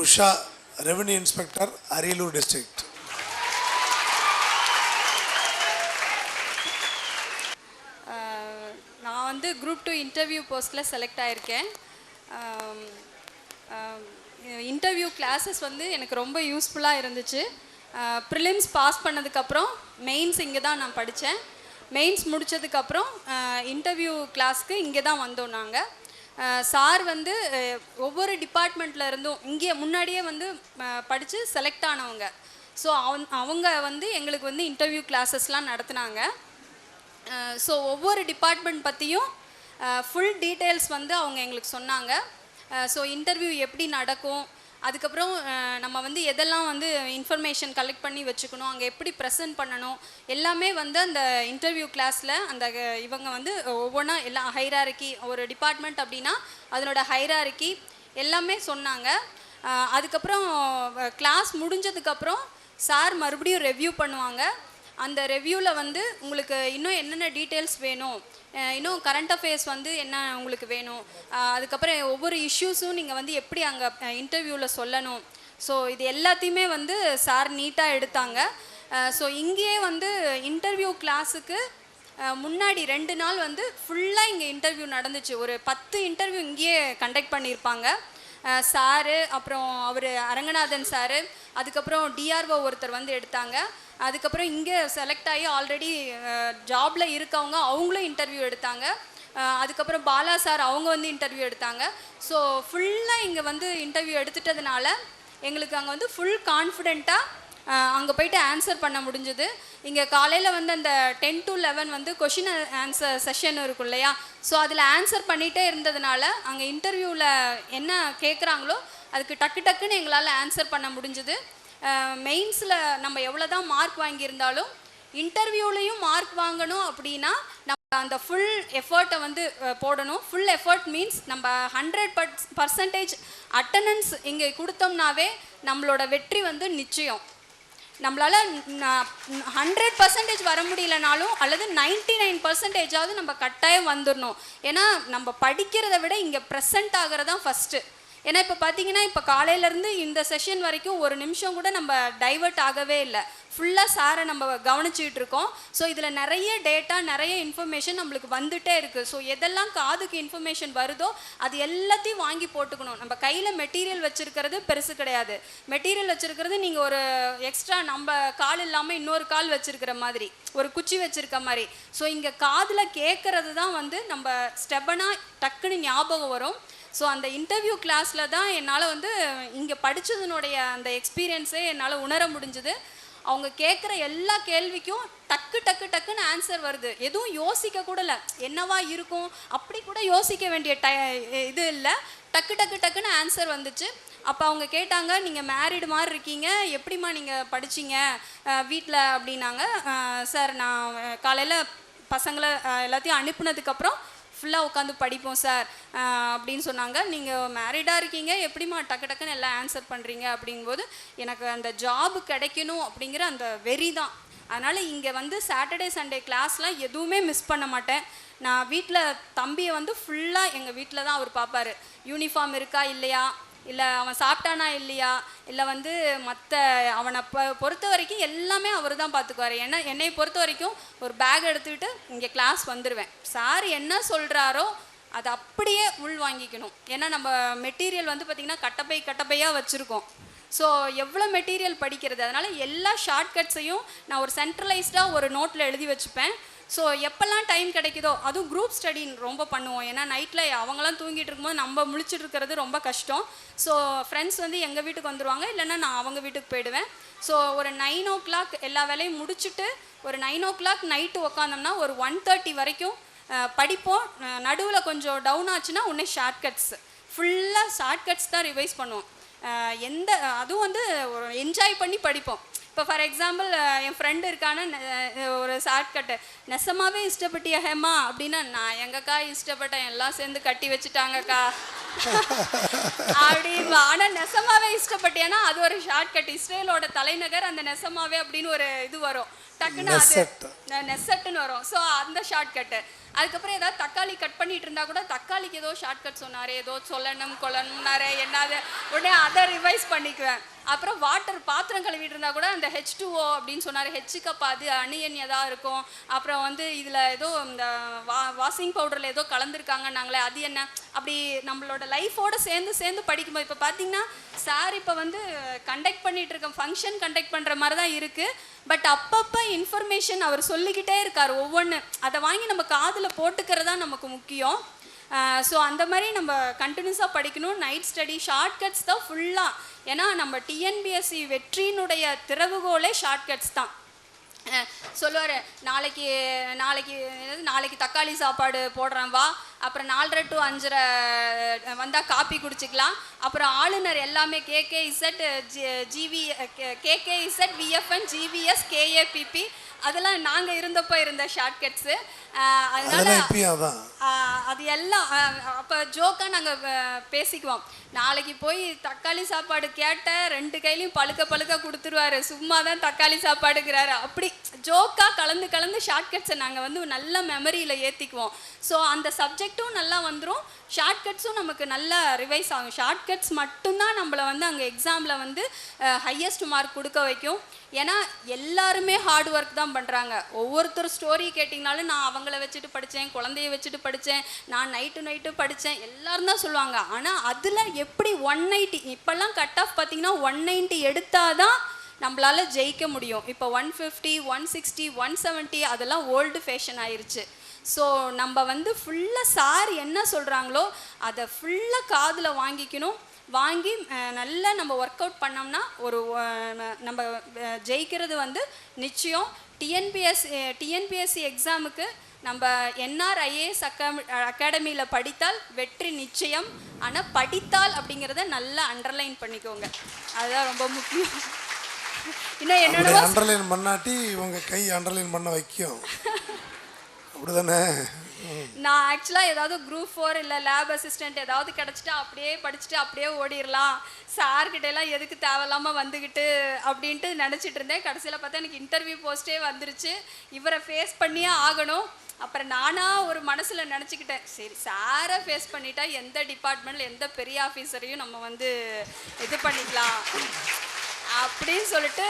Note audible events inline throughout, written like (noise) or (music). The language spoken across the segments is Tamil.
Usha revenue inspector Ariyalur district. நான் வந்து குரூப் டூ இன்டர்வியூ போஸ்ட்டில் செலக்ட் ஆகியிருக்கேன் இன்டர்வியூ கிளாஸஸ் வந்து எனக்கு ரொம்ப யூஸ்ஃபுல்லாக இருந்துச்சு. ப்ரிலிம்ஸ் பாஸ் பண்ணதுக்கப்புறம் மெயின்ஸ் இங்கே தான் நான் படித்தேன் மெயின்ஸ் முடித்ததுக்கப்புறம் இன்டர்வியூ கிளாஸ்க்கு இங்கே தான் வந்தோம் நாங்கள் சார் வந்து ஒவ்வொரு டிபார்ட்மெண்ட்டில் இருந்தும் இங்கே முன்னாடியே வந்து படித்து செலக்ட் ஆனவங்க. ஸோ அவன் அவங்க வந்து எங்களுக்கு வந்து இன்டர்வியூ கிளாஸஸ்லாம் நடத்துனாங்க. ஸோ ஒவ்வொரு டிபார்ட்மெண்ட் பற்றியும் ஃபுல் டீட்டெயில்ஸ் வந்து அவங்க எங்களுக்கு சொன்னாங்க. ஸோ இன்டர்வியூ எப்படி நடக்கும் அதுக்கப்புறம் நம்ம வந்து எதெல்லாம் வந்து இன்ஃபர்மேஷன் கலெக்ட் பண்ணி வச்சுக்கணும் அங்கே எப்படி ப்ரெசென்ட் பண்ணணும் எல்லாமே வந்து அந்த இன்டர்வியூ கிளாஸில் அந்த இவங்க வந்து ஒவ்வொன்றா எல்லாம் ஹைராரிக்கி ஒரு டிபார்ட்மெண்ட் அப்படின்னா அதனோட ஹைராரிக்கி எல்லாமே சொன்னாங்க. அதுக்கப்புறம் கிளாஸ் முடிஞ்சதுக்கப்புறம் சார் மறுபடியும் ரெவ்யூ பண்ணுவாங்க. அந்த ரெவ்யூவில் வந்து உங்களுக்கு இன்னும் என்னென்ன டீட்டெயில்ஸ் வேணும்? இன்னும் கரண்ட் அஃபேர்ஸ் வந்து என்ன உங்களுக்கு வேணும்? அதுக்கப்புறம் ஒவ்வொரு இஷ்யூஸும் நீங்கள் வந்து எப்படி அங்கே இன்டர்வியூவில் சொல்லணும்? ஸோ இது எல்லாத்தையுமே வந்து சார் நீட்டாக எடுத்தாங்க. ஸோ இங்கேயே வந்து இன்டர்வியூ கிளாஸுக்கு முன்னாடி ரெண்டு நாள் வந்து ஃபுல்லாக இங்கே இன்டர்வியூ நடந்துச்சு. ஒரு பத்து இன்டர்வியூ இங்கேயே கண்டக்ட் பண்ணியிருப்பாங்க. சாரு அப்புறம் அவர் அரங்கநாதன் சாரு அதுக்கப்புறம் டிஆர்ஓ ஒருத்தர் வந்து எடுத்தாங்க. அதுக்கப்புறம் இங்கே செலக்ட் ஆகி ஆல்ரெடி ஜாபில் இருக்கவங்க அவங்களும் இன்டர்வியூ எடுத்தாங்க. அதுக்கப்புறம் பாலா சார் அவங்க வந்து இன்டர்வியூ எடுத்தாங்க. ஸோ ஃபுல்லாக இங்கே வந்து இன்டர்வியூ எடுத்துட்டதுனால எங்களுக்கு அங்கே வந்து ஃபுல் கான்ஃபிடெண்ட்டாக அங்கே போயிட்டு ஆன்சர் பண்ண முடிஞ்சுது. இங்கே காலையில் வந்து அந்த டென் டு லெவன் வந்து கொஷின் ஆன்சர் செஷன் இருக்கும் இல்லையா? ஸோ அதில் ஆன்சர் பண்ணிகிட்டே இருந்ததுனால அங்கே இன்டர்வியூவில் என்ன கேட்குறாங்களோ அதுக்கு டக்கு டக்குன்னு எங்களால் ஆன்சர் பண்ண முடிஞ்சுது. மெயின்ஸில் நம்ம எவ்வளோ தான் மார்க் வாங்கியிருந்தாலும் இன்டர்வியூலையும் மார்க் வாங்கணும் அப்படின்னா நம்ம அந்த ஃபுல் எஃபர்ட்டை வந்து போடணும். ஃபுல் எஃபர்ட் மீன்ஸ் நம்ம ஹண்ட்ரட் பர்சன்டேஜ் அட்டண்டன்ஸ் இங்கே கொடுத்தோம்னாவே நம்மளோட வெற்றி வந்து நிச்சயம். நம்மளால் ஹண்ட்ரட் பர்சன்டேஜ் வர முடியலனாலும் அல்லது நைன்டி நைன் பர்சன்டேஜாவது நம்ம கட்டாயம் வந்துடணும் ஏன்னா நம்ம படிக்கிறத விட இங்கே ப்ரெசென்ட் ஆகிறது தான் ஃபஸ்ட்டு ஏன்னா இப்போ பார்த்தீங்கன்னா இப்போ காலையிலேருந்து இந்த செஷன் வரைக்கும் ஒரு நிமிஷம் கூட நம்ம டைவர்ட் ஆகவே இல்லை. ஃபுல்லாக சாரை நம்ம கவனிச்சிட்டு இருக்கோம். ஸோ இதில் நிறைய டேட்டா நிறைய இன்ஃபர்மேஷன் நம்மளுக்கு வந்துட்டே இருக்குது ஸோ எதெல்லாம் காதுக்கு இன்ஃபர்மேஷன் வருதோ அது எல்லாத்தையும் வாங்கி போட்டுக்கணும். நம்ம கையில் மெட்டீரியல் வச்சுருக்கிறது பெருசு கிடையாது. மெட்டீரியல் வச்சுருக்கிறது நீங்கள் ஒரு எக்ஸ்ட்ரா நம்ம கால் இல்லாமல் இன்னொரு கால் வச்சுருக்கிற மாதிரி. ஒரு குச்சி வச்சுருக்க மாதிரி. ஸோ இங்கே காதில் கேட்குறது தான் வந்து நம்ம ஸ்டெப்பனாக டக்குன்னு ஞாபகம் வரும். ஸோ அந்த இன்டர்வியூ கிளாஸில் தான் என்னால் வந்து இங்கே படித்ததுனுடைய அந்த எக்ஸ்பீரியன்ஸே என்னால் உணர முடிஞ்சுது. அவங்க கேட்குற எல்லா கேள்விக்கும் டக்கு டக்கு டக்குன்னு ஆன்சர் வருது. எதுவும் யோசிக்க கூட இல்லை. என்னவா இருக்கும்? அப்படி கூட யோசிக்க வேண்டிய டை இது இல்லை. டக்கு டக்கு டக்குன்னு ஆன்சர் வந்துச்சு. அப்போ அவங்க கேட்டாங்க நீங்கள் மேரிடு மாதிரி இருக்கீங்க. எப்படிம்மா நீங்கள் படிச்சீங்க? வீட்டில் அப்படின்னாங்க. சார் நான் காலையில் பசங்களை எல்லாத்தையும் அனுப்புனதுக்கப்புறம் ஃபுல்லாக உட்காந்து படிப்போம் சார் அப்படின்னு சொன்னாங்க. நீங்கள் மேரிடாக இருக்கீங்க. எப்படிம்மா டக்கு டக்குன்னு எல்லாம் ஆன்சர் பண்ணுறீங்க அப்படிங்கும்போது எனக்கு அந்த ஜாப் கிடைக்கணும் அப்படிங்கிற அந்த வெறி தான். அதனால் இங்கே வந்து சாட்டர்டே சண்டே கிளாஸ்லாம் எதுவுமே மிஸ் பண்ண மாட்டேன். நான் வீட்டில் தம்பியை வந்து ஃபுல்லாக எங்கள் வீட்டில் தான் அவர் பார்ப்பாரு. யூனிஃபார்ம் இருக்கா? இல்லையா? இல்லை அவன் சாப்பிட்டானா இல்லையா? இல்லை வந்து மற்ற அவனை பொ பொறுத்த வரைக்கும் எல்லாமே அவர் தான் பார்த்துக்குவார் என்ன என்னை பொறுத்த வரைக்கும் ஒரு பேக் எடுத்துக்கிட்டு இங்கே கிளாஸ் வந்துடுவேன் சார் என்ன சொல்கிறாரோ அதை அப்படியே உள் வாங்கிக்கணும். ஏன்னா நம்ம மெட்டீரியல் வந்து பார்த்திங்கன்னா கட்டப்பை கட்டப்பையாக வச்சுருக்கோம். ஸோ எவ்வளோ மெட்டீரியல் படிக்கிறது? அதனால் எல்லா ஷார்ட்கட்ஸையும் நான் ஒரு சென்ட்ரலைஸ்டாக ஒரு நோட்டில் எழுதி வச்சுப்பேன். ஸோ எப்போல்லாம் டைம் கிடைக்குதோ அதுவும் குரூப் ஸ்டடி ரொம்ப பண்ணுவோம். ஏன்னா நைட்டில் அவங்களாம் தூங்கிட்டு இருக்கும்போது நம்ம முழிச்சிட்டு இருக்கிறது ரொம்ப கஷ்டம். ஸோ ஃப்ரெண்ட்ஸ் வந்து எங்கள் வீட்டுக்கு வந்துருவாங்க? இல்லைன்னா நான் அவங்க வீட்டுக்கு போயிடுவேன். ஸோ ஒரு நைன் ஓ கிளாக் எல்லா வேலையும் முடிச்சுட்டு ஒரு நைன் ஓ கிளாக் நைட்டு உக்காந்தோம்னா ஒரு ஒன் தேர்ட்டி வரைக்கும் படிப்போம். நடுவில் கொஞ்சம் டவுன் ஆச்சுன்னா உடனே ஷார்ட்கட்ஸ் ஃபுல்லாக ஷார்ட்கட்ஸ் தான் ரிவைஸ் பண்ணுவோம். எந்த அதுவும் வந்து ஒரு என்ஜாய் பண்ணி படிப்போம். இப்போ ஃபார் எக்ஸாம்பிள் என் ஃப்ரெண்டு இருக்கான ஒரு ஷார்ட்கட்டு நெசமாவே இஷ்டப்பட்டியா ஹேமா? அப்படின்னா நான் எங்கக்கா இஷ்டப்பட்டேன்? எல்லாம் சேர்ந்து கட்டி வச்சுட்டாங்கக்கா. அப்படின்பா ஆனால் நெசமாவே இஷ்டப்பட்டியானா அது ஒரு ஷார்ட்கட் இஸ்ரேலோட தலைநகர் அந்த நெசமாவே அப்படின்னு ஒரு இது வரும். டக்குன்னு அது நெசட். நெசட்டுன்னு வரும். ஸோ அந்த ஷார்ட்கட்டு அதுக்கப்புறம் ஏதாவது தக்காளி கட் பண்ணிட்டு இருந்தா கூட தக்காளிக்கு ஏதோ ஷார்ட்கட் சொன்னார். ஏதோ சொல்லணும் கொள்ளணும்னாரு என்னது? உடனே அதை ரிவைஸ் பண்ணிக்குவேன். அப்புறம் வாட்டர் பாத்திரம் கழுவிட்டு கூட அந்த ஹெச் டூஓ அப்படின்னு சொன்னார். ஹெச் கப் அது அணியன்யதாக இருக்கும். அப்புறம் வந்து இதில் ஏதோ இந்த வா வாஷிங் பவுடரில் ஏதோ கலந்துருக்காங்க நாங்களே. அது என்ன? அப்படி நம்மளோட லைஃபோட சேர்ந்து சேர்ந்து படிக்கும்போது இப்போ பார்த்தீங்கன்னா சார் இப்போ வந்து கண்டக்ட் பண்ணிகிட்டு இருக்க ஃபங்க்ஷன் கண்டக்ட் பண்ணுற மாதிரி தான் இருக்குது பட் அப்பப்போ இன்ஃபர்மேஷன் அவர் சொல்லிக்கிட்டே இருக்கார். ஒவ்வொன்று அதை வாங்கி நம்ம காதில் போட்டுக்கிறது தான் நமக்கு முக்கியம். ஸோ அந்த மாதிரி நம்ம கண்டினியூஸாக படிக்கணும். நைட் ஸ்டடி ஷார்ட்கட்ஸ் தான் ஃபுல்லாக ஏன்னா நம்ம டிஎன்பிஎஸ்சி வெற்றியினுடைய திறவுகோலே ஷார்ட்கட்ஸ் தான். சொல்லுவார் நாளைக்கு நாளைக்கு என்னது, நாளைக்கு தக்காளி சாப்பாடு போடுறேன் வா. அப்புறம் நாலரை டு அஞ்சரை வந்தால் காப்பி குடிச்சிக்கலாம். அப்புறம் ஆளுநர் எல்லாமே KK Z G GV KK Z VFN GVS KAPP அதெல்லாம் நாங்கள் இருந்தப்போ இருந்த ஷார்ட்கட்ஸு அதனால அது எல்லாம் அப்போ ஜோக்காக நாங்கள் பேசிக்குவோம். நாளைக்கு போய் தக்காளி சாப்பாடு கேட்ட ரெண்டு கையிலையும் பழுக்க பழுக்க கொடுத்துருவாரு. சும்மா தான் தக்காளி சாப்பாடுங்கிறாரு. அப்படி ஜோக்காக கலந்து கலந்து ஷார்ட்கட்ஸை நாங்கள் வந்து நல்ல மெமரியில் ஏற்றிக்குவோம் ஸோ அந்த சப்ஜெக்ட்டும் நல்லா வந்துடும் ஷார்ட்கட்ஸும் நமக்கு நல்லா ரிவைஸ் ஆகும். ஷார்ட்கட்ஸ் மட்டும்தான் நம்மளை வந்து அங்கே எக்ஸாமில் வந்து ஹையஸ்ட் மார்க் கொடுக்க வைக்கும். ஏன்னா எல்லாருமே ஹார்ட் ஒர்க் தான் பண்ணுறாங்க ஒவ்வொருத்தர் ஸ்டோரி கேட்டிங்கனாலும் நான் அவங்கள வச்சுட்டு படித்தேன் குழந்தைய வச்சுட்டு படித்தேன் நான் நைட்டு நைட்டு படித்தேன் எல்லாரும் தான் சொல்லுவாங்க. ஆனால் அதில் எப்படி ஒன் நைன்ட்டி இப்போல்லாம் கட் ஆஃப் பார்த்தீங்கன்னா ஒன் நைன்ட்டி எடுத்தால் தான் நம்மளால் ஜெயிக்க முடியும். இப்போ one fifty one sixty one seventy அதெல்லாம் ஓல்டு ஃபேஷன் ஆயிடுச்சு ஸோ நம்ம வந்து ஃபுல்லாக சார் என்ன சொல்கிறாங்களோ அதை ஃபுல்லாக காதில் வாங்கிக்கணும். வாங்கி நல்லா நம்ம ஒர்க் அவுட் பண்ணோம்னா ஒரு நம்ம ஜெயிக்கிறது வந்து நிச்சயம். டிஎன்பிஎஸ் டிஎன்பிஎஸ்சி எக்ஸாமுக்கு நம்ம என்ஆர்ஐஏஎஸ் அகாமி அகாடமியில் படித்தால் வெற்றி நிச்சயம். ஆனால் படித்தால் அப்படிங்கிறத நல்லா அண்டர்லைன் பண்ணிக்கோங்க. அதுதான் ரொம்ப முக்கியம். இன்னும் என்னோட அண்டர்லைன் பண்ணாட்டி உங்க கை அண்டர்லைன் பண்ண வைக்கும். அப்படிதானே. நான் ஆக்சுவலாக ஏதாவது குரூப் ஃபோர் இல்லை லேப் அசிஸ்டன்ட் ஏதாவது கிடச்சிட்டா அப்படியே படிச்சுட்டு அப்படியே ஓடிடலாம் சார்கிட்ட எல்லாம் எதுக்கு தேவையில்லாமல் வந்துக்கிட்டு அப்படின்ட்டு நினச்சிட்டு இருந்தேன். கடைசியில் பார்த்தா எனக்கு இன்டர்வியூ போஸ்ட்டே வந்துருச்சு. இவரை ஃபேஸ் பண்ணியே ஆகணும். அப்புறம் நானாக ஒரு மனசில் நினச்சிக்கிட்டேன். சரி சாரை ஃபேஸ் பண்ணிட்டா எந்த டிபார்ட்மெண்ட்டில் எந்த பெரிய ஆஃபீஸரையும் நம்ம வந்து இது பண்ணிக்கலாம். அப்படின்னு சொல்லிட்டு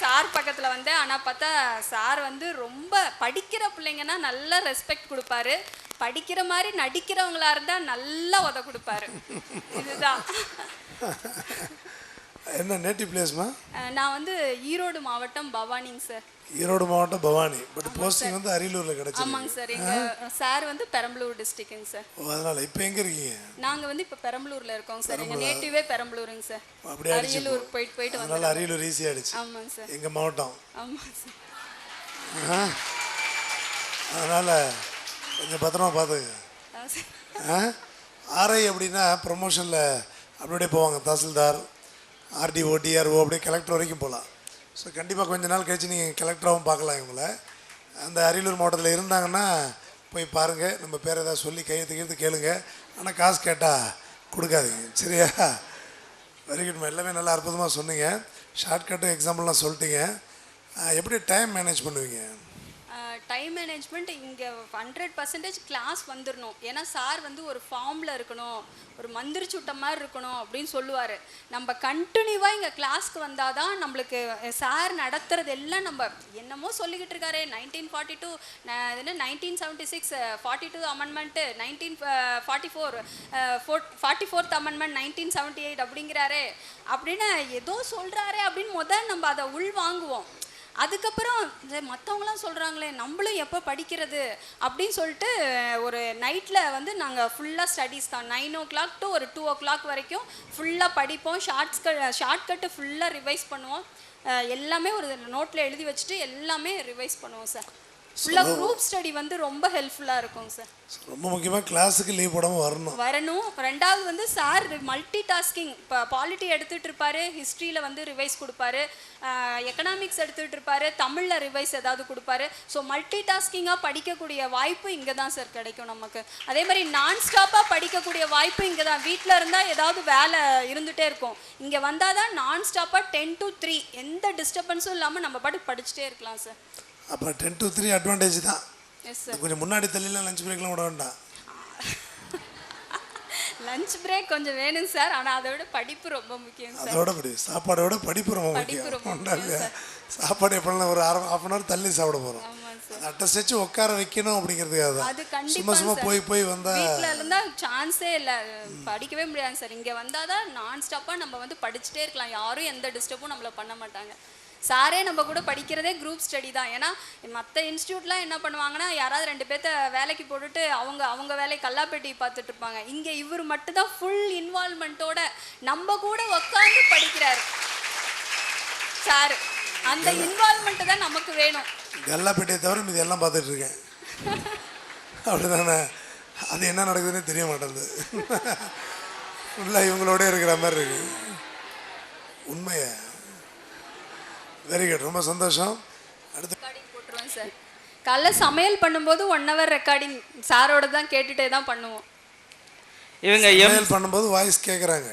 சார் பக்கத்தில் வந்தேன் ஆனால் பார்த்தா சார் வந்து ரொம்ப படிக்கிற பிள்ளைங்கன்னா நல்லா ரெஸ்பெக்ட் கொடுப்பாரு. படிக்கிற மாதிரி நடிக்கிறவங்களா இருந்தால் நல்லா உத கொடுப்பாரு. இதுதான். என்ன நேட்டிவ் பிளேஸ்மா நான் வந்து ஈரோடு மாவட்டம் பவானிங்க சார். ஈரோடு மாவட்டம் பவானி. பட் போஸ்டிங் வந்து அரியலூர்ல கிடைச்சிருக்கு. ஆமாங்க சார். எங்கள் சார் வந்து பெரம்பலூர் டிஸ்ட்ரிக்ட்டுங்க சார். ஓ, அதனால இப்போ எங்க இருக்கீங்க? நாங்கள் வந்து இப்போ பெரம்பலூரில் இருக்கோம் சார். எங்கள் நேட்டிவே பெரம்பலூருங்க சார். அப்படியே அரியலூர் போயிட்டு போயிட்டு அதனால வந்து அரியலூர் ஈஸி ஆயிடுச்சு. ஆமாங்க சார். எங்க மாவட்டம்? ஆமாங்க சார்? அதனால கொஞ்சம் பத்திரமா பார்த்துங்க? ஆர்ஐ அப்படின்னா ப்ரொமோஷனில் அப்படியே போவாங்க தாசில்தார் ஆர்டிஓ டிஆர்ஓ அப்படியே கலெக்டர் வரைக்கும் போகலாம். ஸோ கண்டிப்பாக கொஞ்ச நாள் கழிச்சு நீங்கள் கலெக்டராகவும் பார்க்கலாம் இவங்கள. அந்த அரியலூர் மாவட்டத்தில் இருந்தாங்கன்னா போய் பாருங்கள் நம்ம பேர் ஏதாவது சொல்லி கையெழுத்து கையெழுத்து கேளுங்க. ஆனால் காசு கேட்டால் கொடுக்காதீங்க. சரியா? வெரி குட் எல்லாமே நல்லா அற்புதமாக சொன்னீங்க. ஷார்ட்கட்டு எக்ஸாம்பிள்லாம் சொல்லிட்டீங்க. எப்படி டைம் மேனேஜ் பண்ணுவீங்க? டைம் மேனேஜ்மெண்ட் இங்கே ஹண்ட்ரட் பர்சன்டேஜ் கிளாஸ் வந்துடணும் ஏன்னா சார் வந்து ஒரு ஃபார்மில் இருக்கணும் ஒரு மந்திரி சுட்ட மாதிரி இருக்கணும் அப்படின்னு சொல்லுவார். நம்ம கண்டினியூவாக இங்கே கிளாஸ்க்கு வந்தால் தான் நம்மளுக்கு சார் நடத்துறது எல்லாம் நம்ம என்னமோ சொல்லிக்கிட்டு இருக்காரு. நைன்டீன் ஃபார்ட்டி டூ என்ன nineteen seventy six forty two amendment nineteen forty four forty fourth amendment nineteen seventy eight அப்படிங்கிறாரே. அப்படின்னு ஏதோ சொல்கிறாரே அப்படின்னு முதல் நம்ம அதை உள் வாங்குவோம் அதுக்கப்புறம் மற்றவங்களாம் சொல்கிறாங்களே நம்மளும் எப்போ படிக்கிறது? அப்படின்னு சொல்லிட்டு ஒரு நைட்டில் வந்து நாங்கள் ஃபுல்லாக ஸ்டடீஸ் தான். நைன் ஓ கிளாக் டு ஒரு டூ ஓ கிளாக் வரைக்கும் ஃபுல்லாக படிப்போம். ஷார்ட்ஸ் ஷார்ட் கட்டு ஃபுல்லாக ரிவைஸ் பண்ணுவோம். எல்லாமே ஒரு நோட்டில் எழுதி வச்சுட்டு எல்லாமே ரிவைஸ் பண்ணுவோம் சார் ஃபுல்லாக குரூப் ஸ்டடி வந்து ரொம்ப ஹெல்ப்ஃபுல்லாக இருக்குங்க சார் ரொம்ப முக்கியமாக கிளாஸுக்கு லீவ் போடாமல் வரணும். வரணும். ரெண்டாவது வந்து சார் மல்டி டாஸ்கிங் இப்போ பாலிட்டி எடுத்துகிட்டு இருப்பாரு ஹிஸ்ட்ரியில் வந்து ரிவைஸ் கொடுப்பாரு எக்கனாமிக்ஸ் எடுத்துகிட்டு இருப்பாரு தமிழில் ரிவைஸ் ஏதாவது கொடுப்பாரு. ஸோ மல்டி டாஸ்கிங்காக படிக்கக்கூடிய வாய்ப்பு இங்கே தான் சார் கிடைக்கும் நமக்கு. அதே மாதிரி நான் ஸ்டாப்பாக படிக்கக்கூடிய வாய்ப்பு இங்கே தான் வீட்டில் இருந்தால் ஏதாவது வேலை இருந்துகிட்டே இருக்கும். இங்கே வந்தால் தான் நான் ஸ்டாப்பாக டென் டு த்ரீ எந்த டிஸ்டர்பன்ஸும் இல்லாமல் நம்ம பாட்டுக்கு படிச்சுட்டே இருக்கலாம் சார் அப்போ டென் டு த்ரீ அட்வான்டேஜ் தான். கொஞ்சம் முன்னாடி தள்ளிலாம் லஞ்ச் பிரேக்லாம் விட வேண்டாம். (laughs) லஞ்ச் பிரேக் கொஞ்சம் வேணும் சார் ஆனால் அதை விட படிப்பு ரொம்ப முக்கியம் சார் அதோட படி சாப்பாடை விட படிப்பு ரொம்ப முக்கியம் இல்லையா? சாப்பாடு எப்படிலாம் ஒரு அரை ஹாஃப் அன் ஹவர் தள்ளி சாப்பிட போகிறோம் அட்டை வச்சு உட்கார வைக்கணும் அப்படிங்கிறதுக்காக அது தான் சும்மா சும்மா. போய் போய் வந்தா வீட்டில் இருந்தால் சான்ஸே இல்லை. படிக்கவே முடியாது சார் இங்கே வந்தால் தான் நான் ஸ்டாப்பாக நம்ம வந்து படிச்சுட்டே இருக்கலாம். யாரும் எந்த டிஸ்டர்பும் நம்மளை பண்ண மாட்டாங்க. சாரே நம்ம கூட படிக்கிறதே குரூப் ஸ்டடி தான். ஏன்னா மற்ற இன்ஸ்டியூட்லாம் என்ன பண்ணுவாங்கன்னா யாராவது ரெண்டு பேர்த்த வேலைக்கு போட்டுட்டு அவங்க அவங்க வேலையை கல்லாப்பேட்டி பார்த்துட்டு இருப்பாங்க. இங்கே இவர் மட்டும்தான் ஃபுல் இன்வால்மெண்ட்டோட நம்ம கூட உட்காந்து படிக்கிறாரு. சார் அந்த இன்வால்மெண்ட் தான் நமக்கு வேணும். கல்லாப்பேட்டையை தவிர மீதி எல்லாம் பார்த்துட்டு இருக்கேன். அப்படிதானே? அது என்ன நடக்குதுன்னு தெரிய மாட்டேங்குது. (laughs) ஃபுல்லாக இவங்களோட இருக்கிற மாதிரி இருக்கு. உண்மையா? வெரி குட் ரொம்ப சந்தோஷம். அடுத்து ரெக்கார்டிங் போட்டுருவேன் சார் காலைல சமையல் பண்ணும்போது ஒன் ஹவர் ரெக்கார்டிங் சாரோட தான் கேட்டுட்டே தான் பண்ணுவோம். இவங்க எம் மேல் பண்ணும்போது வாய்ஸ் கேட்குறாங்க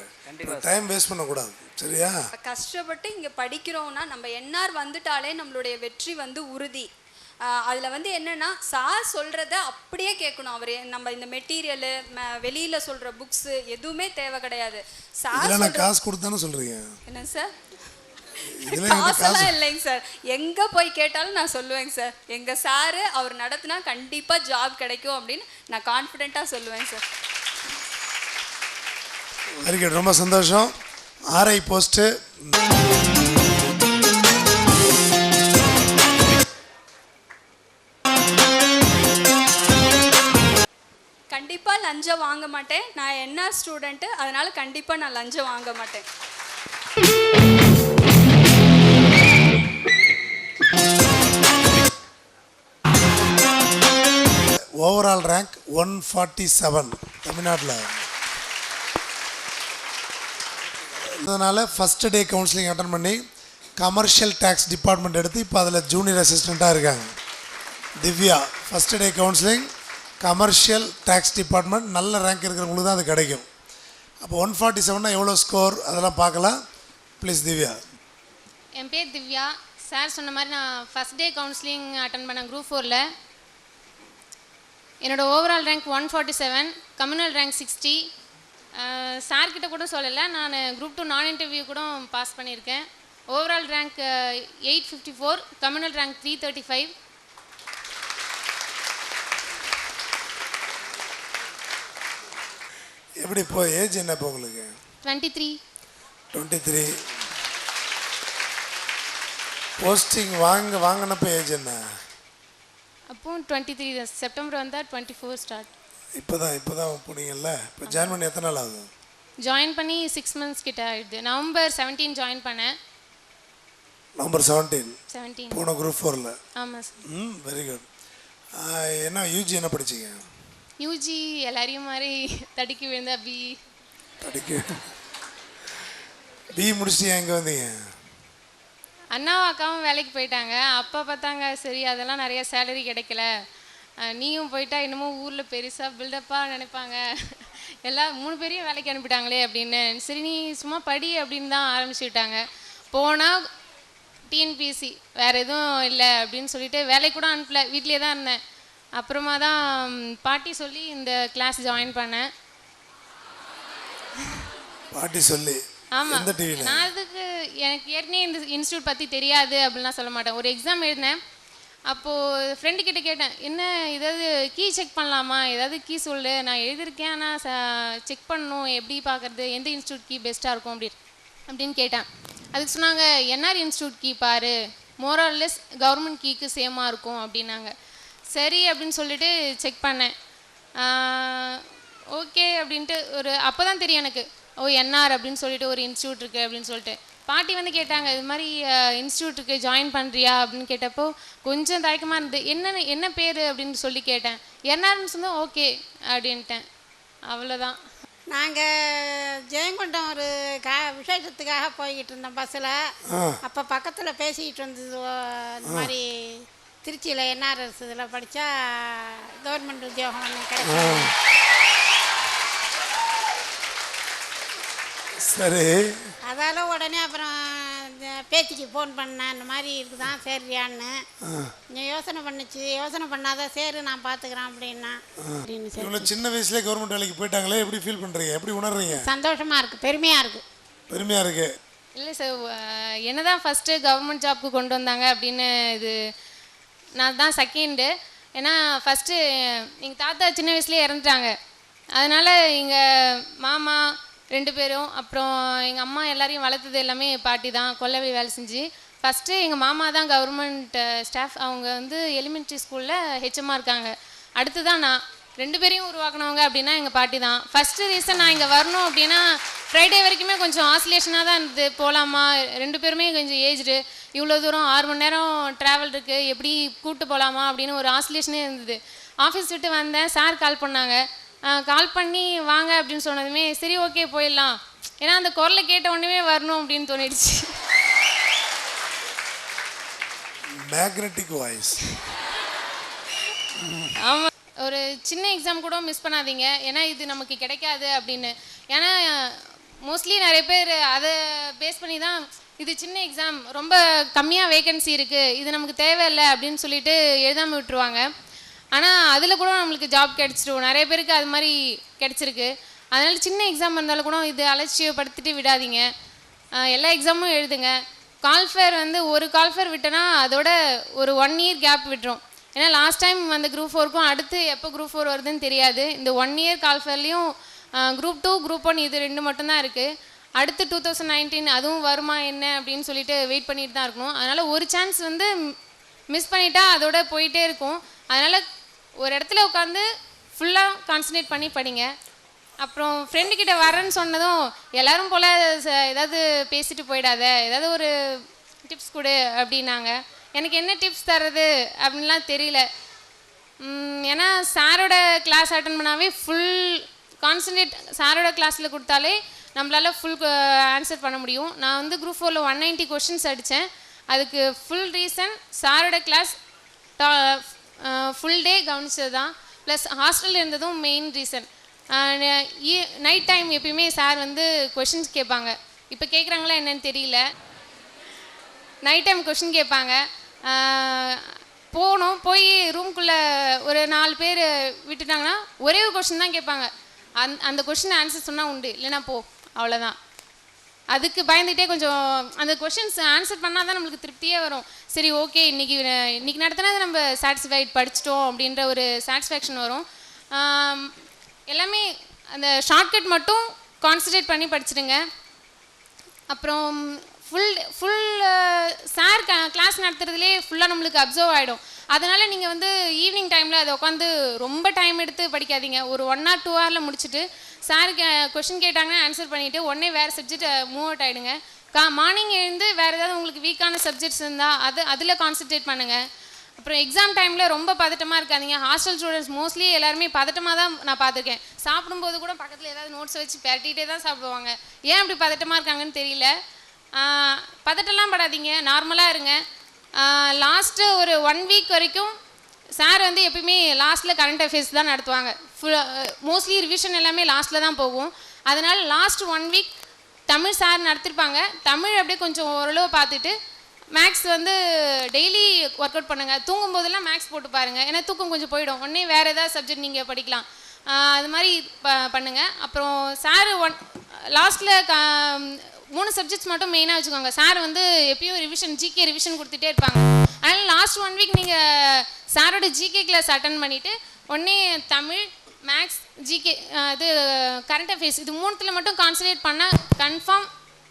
டைம் வேஸ்ட் பண்ணக்கூடாது. சரியா? இப்ப கஷ்டப்பட்டு இங்கே படிக்கிறோம்னா நம்ம என்ஆர் வந்துட்டாலே நம்மளுடைய வெற்றி வந்து உறுதி. அதில் வந்து என்னன்னா சார் சொல்கிறத அப்படியே கேட்கணும். அவர் நம்ம இந்த மெட்டீரியலு வெளியில் சொல்கிற புக்ஸு எதுவுமே தேவை கிடையாது. சார் இதில் நான் காசு கொடுத்தானே சொல்கிறீங்க என்ன சார் காசெல்லாம் இல்லைங்க சார். எங்கே போய் கேட்டாலும் நான் சொல்லுவேங்க சார். எங்கள் சாரு அவர் நடத்தினா கண்டிப்பாக ஜாப் கிடைக்கும் அப்படின்னு நான் கான்ஃபிடென்ட்டாக சொல்லுவேன் சார். வெரி குட் ரொம்ப சந்தோஷம். ஆர்ஐ போஸ்ட்டு கண்டிப்பாக லஞ்சம் வாங்க மாட்டேன். நான் என்ன ஸ்டூடெண்ட்டு அதனால கண்டிப்பாக நான் லஞ்சம் வாங்க மாட்டேன். Overall rank one forty seven தமிழ்நாட்டில் அதனால் ஃபஸ்ட்டு டே கவுன்சிலிங் அட்டன் பண்ணி கமர்ஷியல் டேக்ஸ் டிபார்ட்மெண்ட் எடுத்து இப்போ அதில் ஜூனியர் அசிஸ்டண்ட்டாக இருக்காங்க. Divya first day counselling commercial tax department நல்ல ரேங்க் இருக்கிறவங்களுக்கு தான் அது கிடைக்கும். அப்போ ஒன் ஃபார்ட்டி செவன்னா எவ்வளோ ஸ்கோர் அதெல்லாம் பார்க்கலாம். ப்ளீஸ் திவ்யா. என் பேர் திவ்யா. சார் சொன்ன மாதிரி நான் ஃபஸ்ட் டே கவுன்சிலிங் அட்டன் பண்ணேன் குரூப் ஃபோரில் என்னோட overall rank one forty seven communal rank sixty சார்கிட்ட கூட சொல்லலை நான் குரூப் டூ நான் இன்டர்வியூ கூட பாஸ் பண்ணியிருக்கேன். Overall rank eight fifty four communal rank three thirty five எப்படி இப்போ ஏஜ் என்ன இப்போ உங்களுக்கு? Twenty three twenty three posting வாங்க வாங்கினப்போ ஏஜ் என்ன? அப்போ டுவெண்ட்டி த்ரீ செப்டம்பர் வந்தால் டுவெண்ட்டி ஃபோர் ஸ்டார்ட் இப்போ தான் இப்போ தான் போனீங்கல்ல இப்போ ஜாயின் பண்ணி எத்தனை நாள் ஆகுது? ஜாயின் பண்ணி சிக்ஸ் மந்த்ஸ் கிட்ட ஆயிடுது. நவம்பர் செவன்டீன் ஜாயின் பண்ணேன். நவம்பர் செவன்டீன் செவன்டீன் போன குரூப் ஃபோரில் ஆமாம் சார் ம் வெரி குட் என்ன யூஜி என்ன படிச்சீங்க? யூஜி எல்லாரையும் மாதிரி தடுக்கி விழுந்தா பி படிக்க பி முடிச்சுட்டு எங்கே வந்தீங்க? அண்ணாவும் அக்காவும் வேலைக்கு போயிட்டாங்க. அப்பா பார்த்தாங்க சரி அதெல்லாம் நிறைய சேலரி கிடைக்கல. நீயும் போயிட்டா இன்னமும் ஊரில் பெருசாக பில்டப்பாக நினைப்பாங்க. எல்லாம் மூணு பேரையும் வேலைக்கு அனுப்பிட்டாங்களே அப்படின்னு. சரி நீ சும்மா படி அப்படின்னு தான் ஆரம்பிச்சு விட்டாங்க போனால் டிஎன்பிஎஸ்சி வேறு எதுவும் இல்லை அப்படின்னு சொல்லிட்டு வேலைக்கு கூட அனுப்பல. வீட்லேயே தான் இருந்தேன். அப்புறமா தான் பாட்டி சொல்லி இந்த கிளாஸ் ஜாயின் பண்ணேன். பாட்டி சொல்லி. ஆமாம் நான் அதுக்கு எனக்கு ஏற்கனவே இந்த இன்ஸ்டியூட் பற்றி தெரியாது அப்படின்லாம் சொல்ல மாட்டேன். ஒரு எக்ஸாம் எழுதினேன். அப்போது ஃப்ரெண்டு கிட்ட கேட்டேன் என்ன ஏதாவது கீ செக் பண்ணலாமா? ஏதாவது கீ சொல்லு. நான் எழுதியிருக்கேன் ஆனால் செக் பண்ணணும். எப்படி பார்க்குறது? எந்த இன்ஸ்டியூட் கீ பெஸ்ட்டாக இருக்கும்? அப்படி அப்படின்னு கேட்டேன். அதுக்கு சொன்னாங்க என்ஆர் இன்ஸ்டியூட் கீ பாரு. மோரல்லெஸ் கவர்மெண்ட் கீக்கு சேமாக இருக்கும் அப்படின்னாங்க. சரி அப்படின்னு சொல்லிட்டு செக் பண்ணேன். ஓகே அப்படின்ட்டு ஒரு அப்போ தான் தெரியும் எனக்கு. ஓ என்ஆர் அப்படின்னு சொல்லிட்டு ஒரு இன்ஸ்டியூட் இருக்குது அப்படின்னு சொல்லிட்டு. பாட்டி வந்து கேட்டாங்க இது மாதிரி இன்ஸ்டியூட்டுக்கு ஜாயின் பண்ணுறியா அப்படின்னு கேட்டப்போ கொஞ்சம் தயக்கமாக இருந்தது. என்ன என்ன பேர் அப்படின்னு சொல்லி கேட்டேன். என்ஆர்னு சொன்னால் ஓகே அப்படின்ட்டேன். அவ்வளோதான் நாங்கள் ஜெயங்கொண்டம் ஒரு கா விசேஷத்துக்காக போய்கிட்டு இருந்தோம் பஸ்ஸில் அப்போ பக்கத்தில் பேசிக்கிட்டு இருந்தது ஓ- இந்த மாதிரி திருச்சியில் என்ஆர்எஸ் இதில் படித்தா கவர்மெண்ட் உத்தியோகம் கிடைக்கும். சரி. அதால உடனே அப்புறம் இந்த பேத்திக்கு ஃபோன் பண்ணேன். இந்த மாதிரி இருக்குதான் சரியான்னு. நீ யோசனை பண்ணுச்சு. யோசனை பண்ணாதான் சரி நான் பார்த்துக்கிறேன் அப்படின்னா. அப்படின்னு சரி இவ்வளோ சின்ன வயசுலேயே கவர்மெண்ட் வேலைக்கு போயிட்டாங்களே எப்படி ஃபீல் பண்ணுறீங்க எப்படி உணர்றீங்க? சந்தோஷமா இருக்கு. பெருமையா இருக்கு. பெருமையாக இருக்கு. இல்லை சார் என்னதான் ஃபஸ்ட்டு கவர்மெண்ட் ஜாப்க்கு கொண்டு வந்தாங்க அப்படின்னு இது நான் தான் செகண்டு ஏன்னா ஃபஸ்ட்டு எங்கள் தாத்தா சின்ன வயசுலேயே இறந்துட்டாங்க. அதனால் எங்கள் மாமா ரெண்டு பேரும் அப்புறம் எங்கள் அம்மா எல்லாரையும் வளர்த்தது எல்லாமே பாட்டி தான் கொல்லவை வேலை செஞ்சு. ஃபஸ்ட்டு எங்கள் மாமா தான் கவர்மெண்ட் ஸ்டாஃப் அவங்க வந்து எலிமெண்ட்ரி ஸ்கூலில் ஹெச்எம்மாக இருக்காங்க. அடுத்து தான் நான். ரெண்டு பேரையும் உருவாக்குனவங்க அப்படின்னா எங்கள் பாட்டி தான். ஃபஸ்ட்டு ரீசன் நான் இங்கே வரணும் அப்படின்னா ஃப்ரைடே வரைக்குமே கொஞ்சம் ஆசிலேஷனாக தான் இருந்தது. போகலாமா ரெண்டு பேருமே கொஞ்சம் ஏஜ்டு இவ்வளோ தூரம் ஆறு மணி நேரம் ட்ராவல் இருக்குது எப்படி கூப்பிட்டு போகலாமா அப்படின்னு ஒரு ஆசிலேஷனே இருந்தது. ஆஃபீஸ் விட்டு வந்தேன். சார் கால் பண்ணாங்க. கால் பண்ணி வாங்க அப்படின்னு சொன்னதுமே சரி ஓகே போயிடலாம். ஏன்னா அந்த குரலை கேட்ட உடனே வரணும் அப்படின்னு தோணிடுச்சு. மேக்னெட்டிக் வாய்ஸ் ஆமாம் ஒரு சின்ன எக்ஸாம் கூட மிஸ் பண்ணாதீங்க. ஏன்னா இது நமக்கு கிடைக்காது அப்படின்னு. ஏன்னா மோஸ்ட்லி நிறைய பேர் அதை பேஸ் பண்ணி தான் இது சின்ன எக்ஸாம் ரொம்ப கம்மியாக வேகன்சி இருக்குது இது நமக்கு தேவையில்லை அப்படின்னு சொல்லிட்டு எழுதாமல் விட்டுருவாங்க. ஆனால் அதில் கூட நம்மளுக்கு ஜாப் கிடச்சிரும். நிறைய பேருக்கு அது மாதிரி கிடச்சிருக்கு. அதனால் சின்ன எக்ஸாம் இருந்தாலும் கூட இது அலட்சியப்படுத்திட்டு விடாதீங்க. எல்லா எக்ஸாமும் எழுதுங்க. கால்ஃபேர் வந்து ஒரு கால்ஃபேர் விட்டோன்னா அதோட ஒரு ஒன் இயர் கேப் விட்டுரும். ஏன்னா லாஸ்ட் டைம் அந்த குரூப் ஃபோருக்கும் அடுத்து எப்போ குரூப் ஃபோர் வருதுன்னு தெரியாது. இந்த ஒன் இயர் கால்ஃபேர்லேயும் குரூப் டூ குரூப் ஒன் இது ரெண்டு மட்டும்தான் இருக்குது அடுத்து டூ தௌசண்ட் நைன்டீன் அதுவும் வருமா என்ன அப்படின்னு சொல்லிட்டு வெயிட் பண்ணிட்டு தான் இருக்கணும். அதனால் ஒரு சான்ஸ் வந்து மிஸ் பண்ணிட்டா அதோட போயிட்டே இருக்கும். அதனால் ஒரு இடத்துல உட்காந்து ஃபுல்லாக கான்சன்ட்ரேட் பண்ணி படிங்க. அப்புறம் ஃப்ரெண்டு கிட்ட வரேன்னு சொன்னதும் எல்லாரும் போல் ச- ஏதாவது பேசிட்டு போயிடாத. ஏதாவது ஒரு டிப்ஸ் கொடு அப்படின்னாங்க. எனக்கு என்ன டிப்ஸ் தர்றது? அப்படின்லாம் தெரியல. ஏன்னா சாரோட கிளாஸ் அட்டன் பண்ணாவே ஃபுல் கான்சன்ட்ரேட் சாரோட கிளாஸில் கொடுத்தாலே நம்மளால் ஃபுல் ஆன்சர் பண்ண முடியும். நான் வந்து குரூப் ஃபோரில் ஒன் நைன்ட்டி கொஷின்ஸ் அடித்தேன் அதுக்கு ஃபுல் ரீசன் சாரோட கிளாஸ் ஃபுல் டே கவனிச்சது தான் ப்ளஸ் ஹாஸ்டலில் இருந்ததும் மெயின் ரீசன் நைட் டைம் எப்பயுமே சார் வந்து கொஷின்ஸ் கேட்பாங்க. இப்போ கேட்குறாங்களா என்னன்னு தெரியல. நைட் டைம் கொஷின் கேட்பாங்க. போனோம் போய் ரூம்குள்ளே ஒரு நாலு பேர் விட்டுட்டாங்கன்னா ஒரே ஒரு கொஷின் தான் கேட்பாங்க. அந் அந்த கொஷின் ஆன்சர் சொன்னால் உண்டு. இல்லைன்னா போ அவ்வளோதான் அதுக்கு பயந்துகிட்டே கொஞ்சம் அந்த கொஷின்ஸ் ஆன்சர் பண்ணால் தான் நம்மளுக்கு திருப்தியே வரும். சரி ஓகே இன்றைக்கி இன்றைக்கி நடத்தினா நடத்தினது நம்ம சாட்டிஸ்ஃபைட் படிச்சிட்டோம் அப்படின்ற ஒரு சாட்டிஸ்ஃபேக்ஷன் வரும். எல்லாமே அந்த ஷார்ட்கட் மட்டும் கான்சன்ட்ரேட் பண்ணி படிச்சிடுங்க. அப்புறம் ஃபுல் ஃபுல் சார் கிளாஸ் நடத்துறதுலே ஃபுல்லாக நம்மளுக்கு அப்சர்வ் ஆகிடும் அதனால் நீங்கள் வந்து ஈவினிங் டைமில் அதை உட்காந்து ரொம்ப டைம் எடுத்து படிக்காதீங்க. ஒரு ஒன் ஆர் டூ ஹவரில் முடிச்சுட்டு சார் கொஷின் கேட்டாங்கன்னா ஆன்சர் பண்ணிவிட்டு உடனே வேறு சப்ஜெக்ட் மூவ் அவுட் ஆகிடுங்க கா மார்னிங் எழுந்து வேறு ஏதாவது உங்களுக்கு வீக்கான சப்ஜெக்ட்ஸ் இருந்தால் அது அதில் கான்சன்ட்ரேட் பண்ணுங்கள் அப்புறம் எக்ஸாம் டைமில் ரொம்ப பதட்டமாக இருக்காதீங்க. ஹாஸ்டல் ஸ்டூடெண்ட்ஸ் மோஸ்ட்லி எல்லாருமே பதட்டமாக தான் நான் பார்த்துருக்கேன். சாப்பிடும்போது கூட பக்கத்தில் ஏதாவது நோட்ஸ் வச்சு பரட்டிகிட்டே தான் சாப்பிடுவாங்க. ஏன் அப்படி பதட்டமாக இருக்காங்கன்னு தெரியல. பதட்டம்லாம் படாதீங்க. நார்மலாக இருங்க. லாஸ்ட்டு ஒரு ஒன் வீக் வரைக்கும் சார் வந்து எப்பயுமே லாஸ்ட்டில் கரண்ட் அஃபேர்ஸ் தான் நடத்துவாங்க. ஃபுல் மோஸ்ட்லி ரிவிஷன் எல்லாமே லாஸ்ட்டில் தான் போகும். அதனால் last one week Tamil sir நடத்திருப்பாங்க. Tamil அப்படியே கொஞ்சம் ஓரளவு பார்த்துட்டு மேக்ஸ் வந்து டெய்லி ஒர்க் அவுட் பண்ணுங்கள் தூங்கும் போதெல்லாம் மேக்ஸ் போட்டு பாருங்கள் ஏன்னா தூக்கம் கொஞ்சம் போயிடும். உடனே வேறு ஏதாவது சப்ஜெக்ட் நீங்கள் படிக்கலாம். அது மாதிரி ப பண்ணுங்கள் அப்புறம் சார் ஒன் லாஸ்ட்டில் மூணு சப்ஜெக்ட்ஸ் மட்டும் மெயினாக வச்சுக்கோங்க. சார் வந்து எப்பயும் ரிவிஷன் ஜிகே ரிவிஷன் கொடுத்துட்டே இருப்பாங்க. அதனால் லாஸ்ட் ஒன் வீக் நீங்கள் சாரோட ஜிகே கிளாஸ் அட்டன் பண்ணிவிட்டு உடனே தமிழ் மேக்ஸ் ஜிகே இது கரண்ட் அஃபேர்ஸ் இது மூணுத்தில் மட்டும் கான்சன்ட்ரேட் பண்ணால் கன்ஃபார்ம்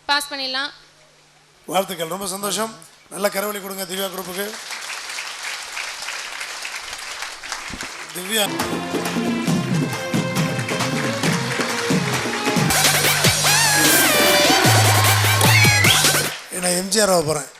பாஸ் பண்ணிடலாம். வாழ்த்துக்கள். ரொம்ப சந்தோஷம். நல்ல கரவழி கொடுங்க திவ்யா குரூப்புக்கு திவ்யா. நான் எம்ஜிஆர் ஆக போகிறேன்